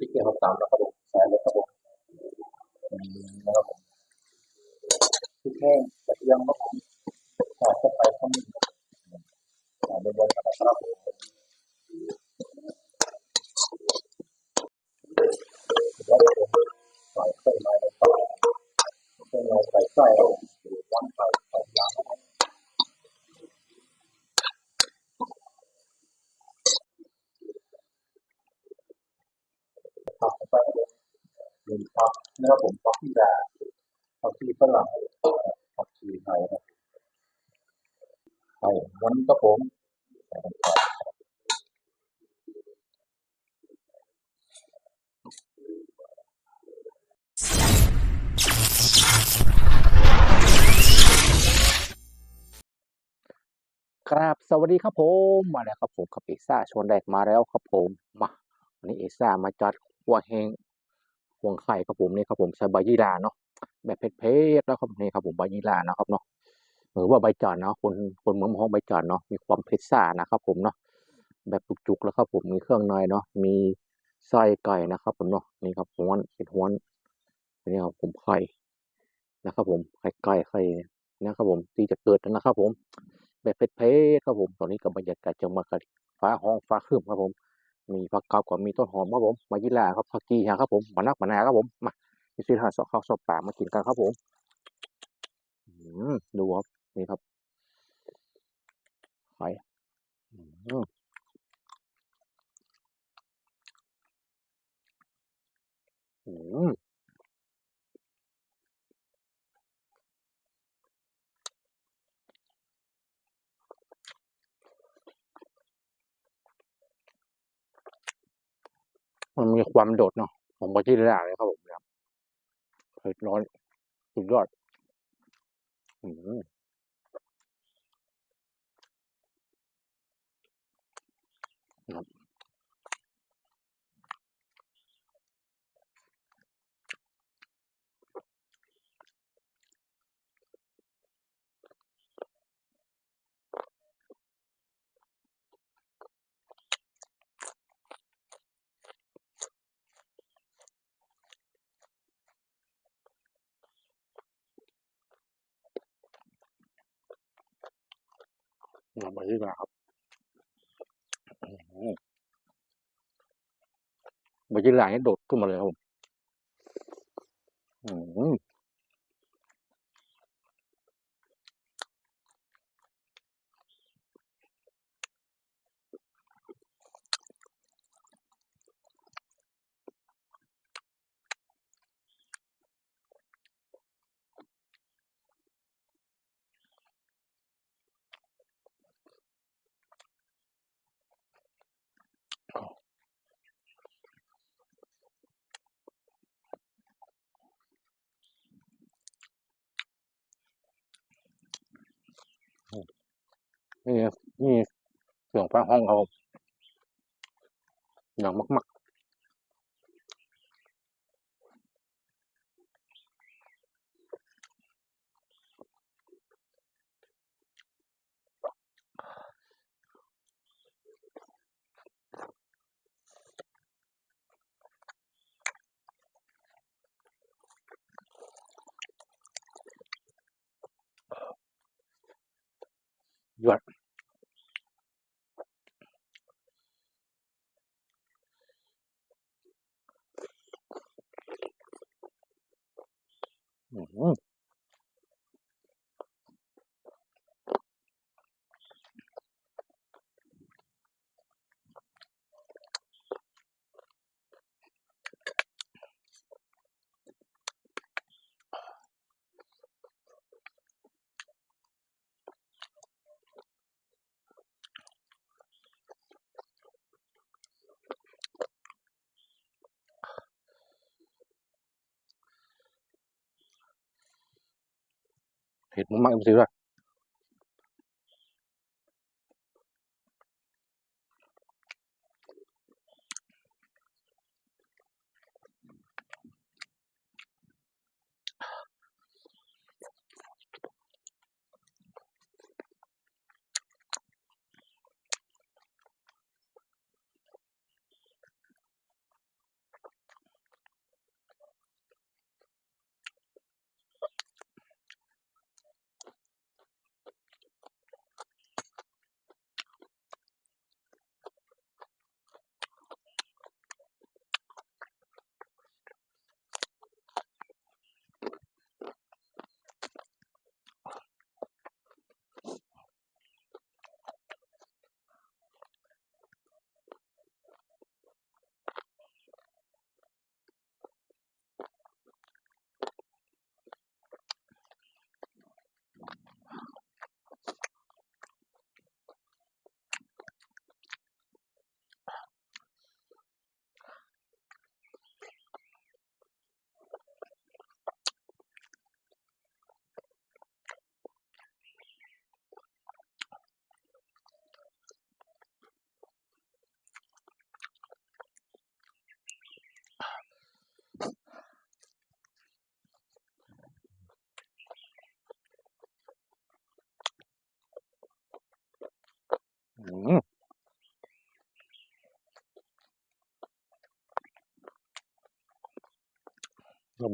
พริกเกลือเขาตามนะครับใส่เลยครับผมอืมนะครับผมพริกแห้งทียมครับผมใส่เข้าไปข้าวมิ้นใส่บนๆกันะครับแล้วผมใส่เครื่องในลงไปเครื่องในใส่ไส้ครับผมล้างไข่ใส่ยางครับผมผักเข้าไปครับผม หนึ่งผักนะครับผมผักที่ดาผักชีฝรั่งผักชีไทยครับไข่ม้วนครับผมครับสวัสดีครับผมมาแล้วครับผมกับเอซ่าชวนแดกมาแล้วครับผมมาวันนี้เอซ่ามาจัดหัวแห้ง ห่วงไข่ครับผมนี่ครับผมใช้ใบยี่ราเนาะแบบเผ็ดๆแล้วครับนี่ครับผมใบยี่รานะครับเนาะหรือว่าใบจอนเนาะคนคนเมืองมองใบจอนเนาะมีความเผ็ดซ่านะครับผมเนาะแบบจุกๆแล้วครับผมมีเครื่องในเนาะมีไส้ไก่นะครับ ผมเนาะนี่ครับห้วนเป็นห้วนนี่ครับผมไข่นะครับ ผมไข่ไก่ไข่นะครับผมที่จะเกิดนะครับ ผม แบบเผ็ดๆครับผมตอนนี้กับบรรยากาศจะมากับฟ้าห้องฟ้าครึ้มครับผม มีผักกาดกับมีต้นหอมครับผมมายิลาครับผักกีครับผมมะนักมะนาครับผมมามีซื้อหาสอข้าวสอกปากมากินกันครับผมอืมดูครับนี่ครับไข่อืม มันมีความโดดเนาะผมก็ที่ระดับเลยครับผมครับเผ็ดร้อนสุดยอดอืม มายิลาครับอืมมายิลานี่โดดขึ้นมาเลยครับผมอืม นี่นี่เสียงฟ้าห้องเขาดังมาก อืม เผ็ดมา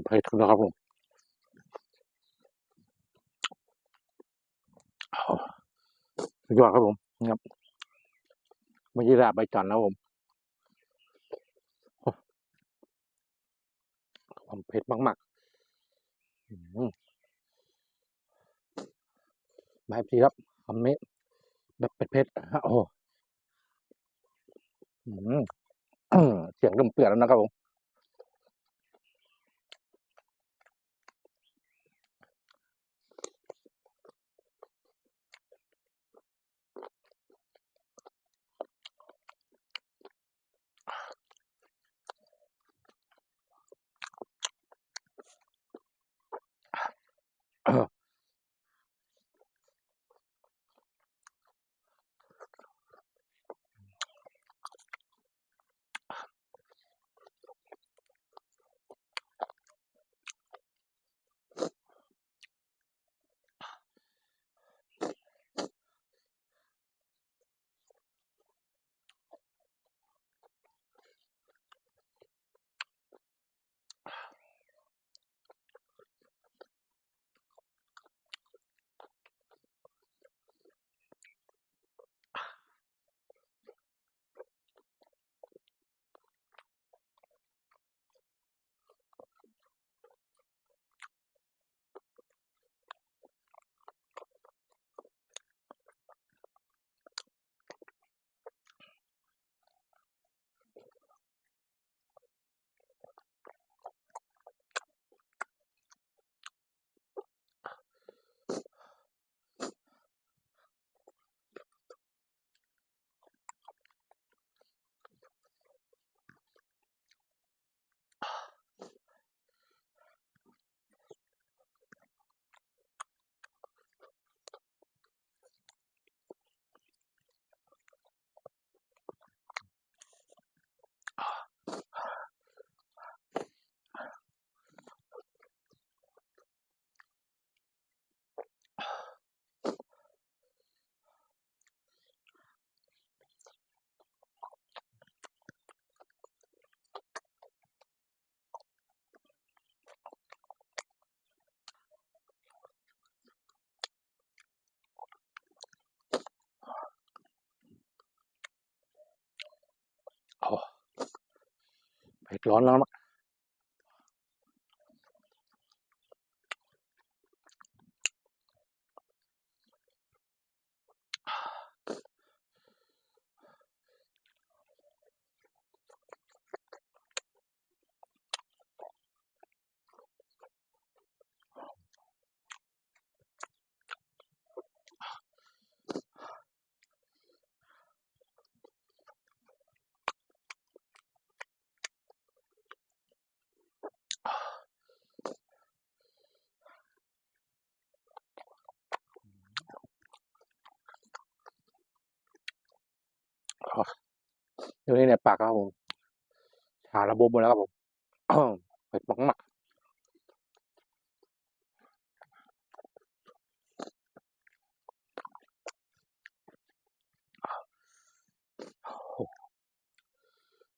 เลยมันเผ็ดนะครับผมสุดยอดครับผมครับไม่ใช่ราบใบจันทร์นะผมความเผ็ดมากๆอืมแบบนี้ครับคำนี้แบบเผ็ดๆฮะโอ้เสียงเริ่มเปลี่ยนแล้วนะครับผม uh, เผ็ดร้ อยู่นะเดี๋ยวนี้ในปากครับผมชาระบบหมดแล้วครับผมเผ็ดมากๆ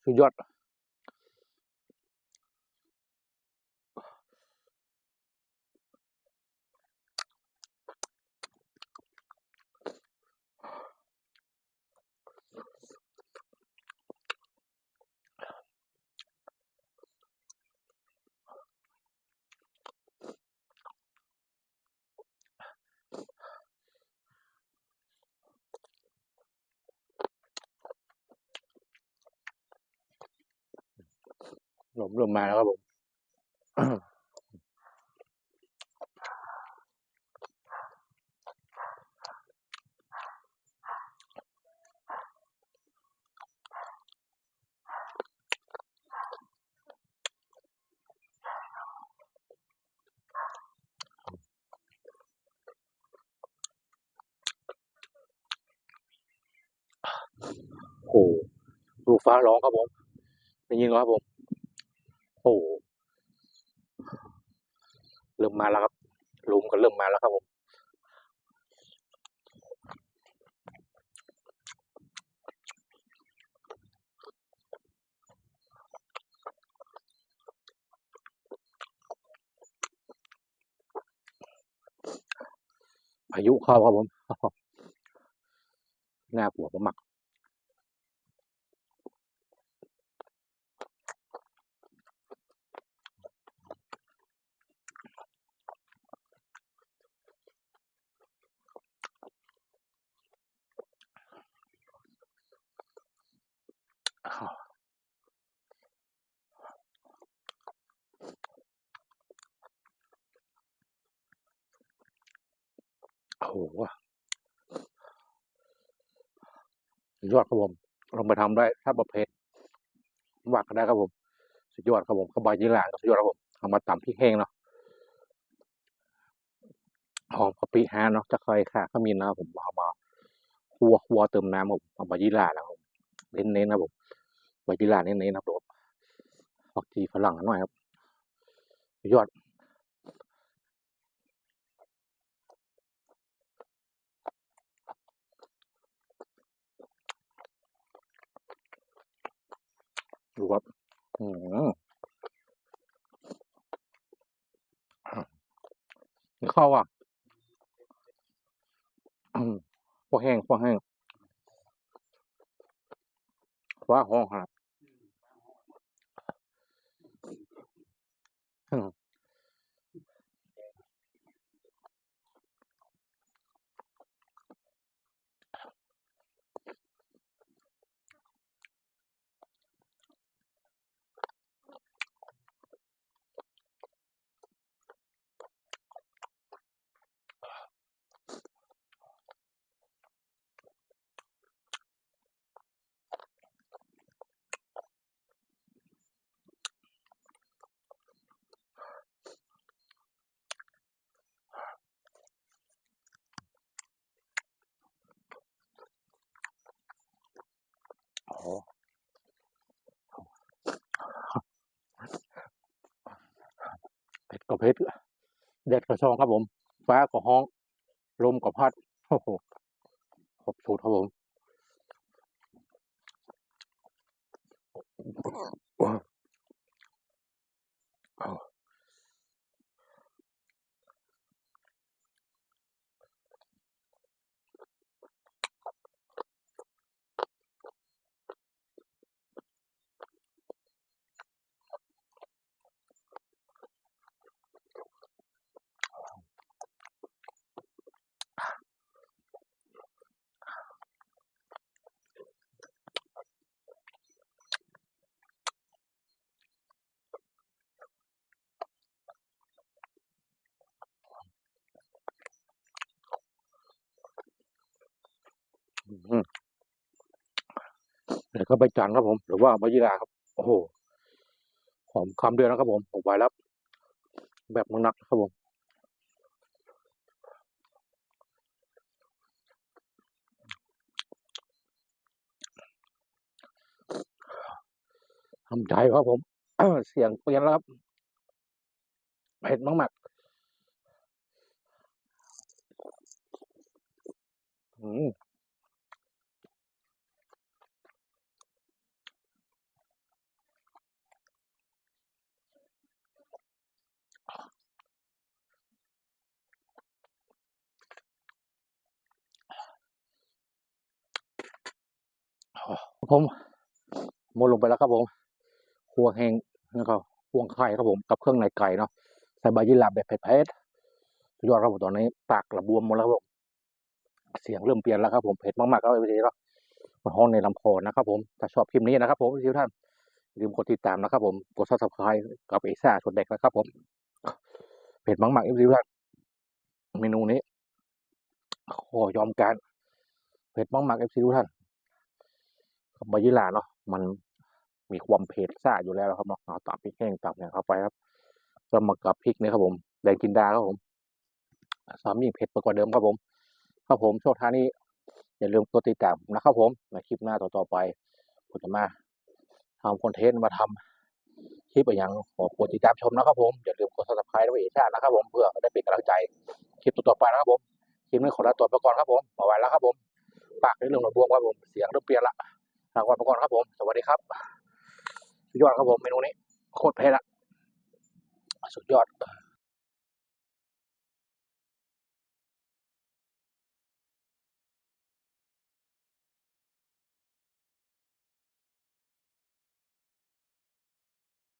สุดยอด หลมเริ่มมาแล้วครับผมโอ้โหลูกฟ้าร้องครับผมได้ยินครับผม โอ้เริ่มมาแล้วครับลุมก็เริ่มมาแล้วครับผมอายุเข้าครับผมน่ากลัวผมมัก โอ้โหสุดยอดครับผมลองไปทำได้ ถ้าประเภทวักก็ได้ครับผม สุดยอดครับผมขบายยี่หร่างสุดยอดครับผมเอามาตำพริกแห้งเนาะหอมกะปิฮาเนาะจะเคยค่ะขมิ้นะผมเอามาคั่วคั่วเติมน้ำผมเอาใบยี่หร่านะครับผมเน้นๆนะผมใบยี่หร่าเน้นๆนะครับผมผักชีฝรั่งหน่อยครับ สุดยอดครับอืม เข้าอะพวแห้งพวแห้งว่าห้องครับ เผ็ดก็เผ็ดแดดก็ซองครับผม ฟ้าก็ห้อง ลมก็พัด โอ้โหครบสูตรครับผมอืม เดี๋ยวก็ไปจันครับผม หรือว่าใบยีราครับ โอ้โหหอมคำเดียวนะครับผมผมไว้แล้วแบบมึงนักครับผมทำใจครับผม เสียงเปลี่ยนแล้วครับเผ็ดมากๆอืม ผมหมดลงไปแล้วครับผมหัวแห้งนะครับห่วงไข่ครับผมกับเครื่องในไก่เนาะใส่ใบยี่หร่าแบบเผ็ดๆสุดยอดครับผมตอนนี้ปากระบวมหมดแล้วครับผมเสียงเริ่มเปลี่ยนแล้วครับผมเผ็ดมากๆครับพี่เนาะมันห้องในลำคอนะครับผมถ้าชอบคลิปนี้นะครับ ผมทุกท่านอย่าลืมกดติดตามนะครับ ผมกดซับสไครต์กับเอซ่าชนเด็กนะครับ ผมเผ็ดมากๆครับทุกท่านเมนูนี้ขอยอมการเผ็ดมากๆเอฟซีทุกท่าน กับใบยี่หร่าเนาะมันมีความเผ็ดซ่าอยู่แล้วครับเนาะเอาตับพริกแห้งตับเนี่ยเข้าไปครับก็มากับพริกเนี่ยครับผมแดงกินดาครับผมสามีเผ็ดไปกกว่าเดิมครับผม ครับผมโชคท้านี้อย่าลืมกดติดตามนะครับผมในคลิปหน้าต่อๆไปผมจะมาทำคอนเทนต์มาทำคลิปอย่างขอกดติดตามชมนะครับผมอย่าลืมกด subscribe ด้วยเอชานะครับผมเพื่อได้เป็นกำลังใจคลิปต่อๆไปนะครับผมคลิปนี้ขอลาตัวไปก่อนครับผมมาไว้แล้วครับผมปากเรื่องระบวมครับผมเสียงเริ่มเปลี่ยนละ ลาก่อนไปก่อนครับผม สวัสดีครับ สุดยอดครับผมเมนูนี้ โคตรเผ็ดละสุดยอด